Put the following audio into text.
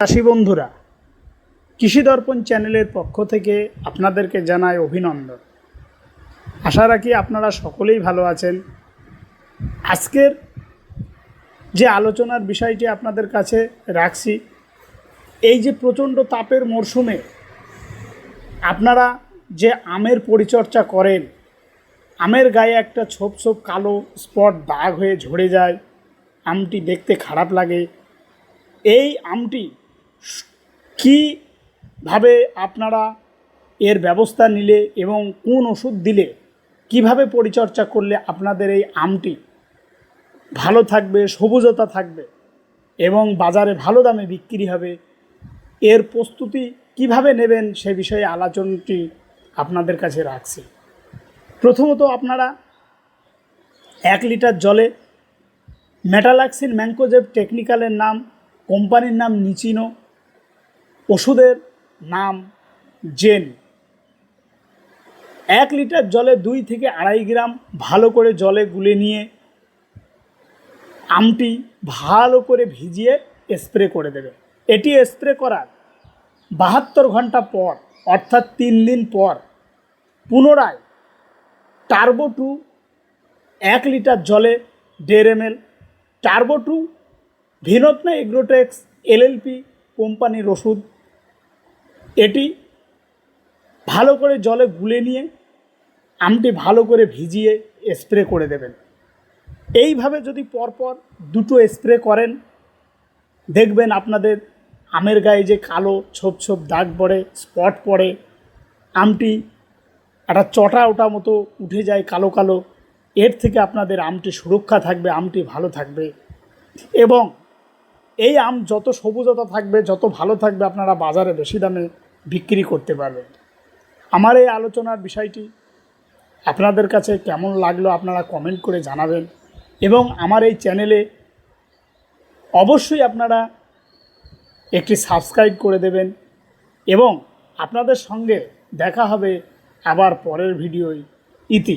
চাষি বন্ধুরা কৃষি দর্পণ চ্যানেলের পক্ষ থেকে আপনাদেরকে জানাই অভিনন্দন। আশা রাখি আপনারা সকলেই ভালো আছেন। আজকের যে আলোচনার বিষয়টি আপনাদের কাছে রাখছি, এই যে প্রচণ্ড তাপের মরশুমে আপনারা যে আমের পরিচর্যা করেন, আমের গায়ে একটা ছোপ ছোপ কালো স্পট দাগ হয়ে ঝরে যায়, আমটি দেখতে খারাপ লাগে, এই আমটি কীভাবে আপনারা এর ব্যবস্থা নিলে এবং কোন ওষুধ দিলে, কীভাবে পরিচর্যা করলে আপনাদের এই আমটি ভালো থাকবে, সবুজতা থাকবে এবং বাজারে ভালো দামে বিক্রি হবে, এর প্রস্তুতি কীভাবে নেবেন সে বিষয়ে আলোচনাটি আপনাদের কাছে রাখছি। প্রথমত আপনারা এক লিটার জলে মেটালাক্সিন ম্যাঙ্কোজেব টেকনিক্যালের নাম, কোম্পানির নাম নিচিনো ওষুধের নাম জেন। এক লিটার জলে দুই থেকে আড়াই গ্রাম ভালো করে জলে গুলে নিয়ে আমটি ভালো করে ভিজিয়ে স্প্রে করে দেবে। এটি স্প্রে করার বাহাত্তর ঘণ্টা পর, অর্থাৎ তিন দিন পর, পুনরায় টার্বো টু এক লিটার জলে দেড় এম এল, টার্বো টু, ভিনত্না এগ্রোটেক্স এলএলপি কোম্পানির ওষুধ এটি ভালো করে জলে গুলে নিয়ে আমটি ভালো করে ভিজিয়ে স্প্রে করে দেবেন। এইভাবে যদি পরপর দুটো স্প্রে করেন, দেখবেন আপনাদের আমের গায়ে যে কালো ছোপ ছোপ দাগ পড়ে, স্পট পড়ে, আমটি একটা চটা ওটা মতো উঠে যায় কালো কালো, এর থেকে আপনাদের আমটি সুরক্ষা থাকবে, আমটি ভালো থাকবে। এবং এই আম যত সবুজতা থাকবে, যত ভালো থাকবে আপনারা বাজারে বেশি দামে বিক্রি করতে পারবেন আমার এই আলোচনার বিষয়টি আপনাদের কাছে কেমন লাগল আপনারা কমেন্ট করে জানাবেন এবং আমার এই চ্যানেলে অবশ্যই আপনারা একটি সাবস্ক্রাইব করে দেবেন এবং আপনাদের সঙ্গে দেখা হবে আবার পরের ভিডিওয় ইতি।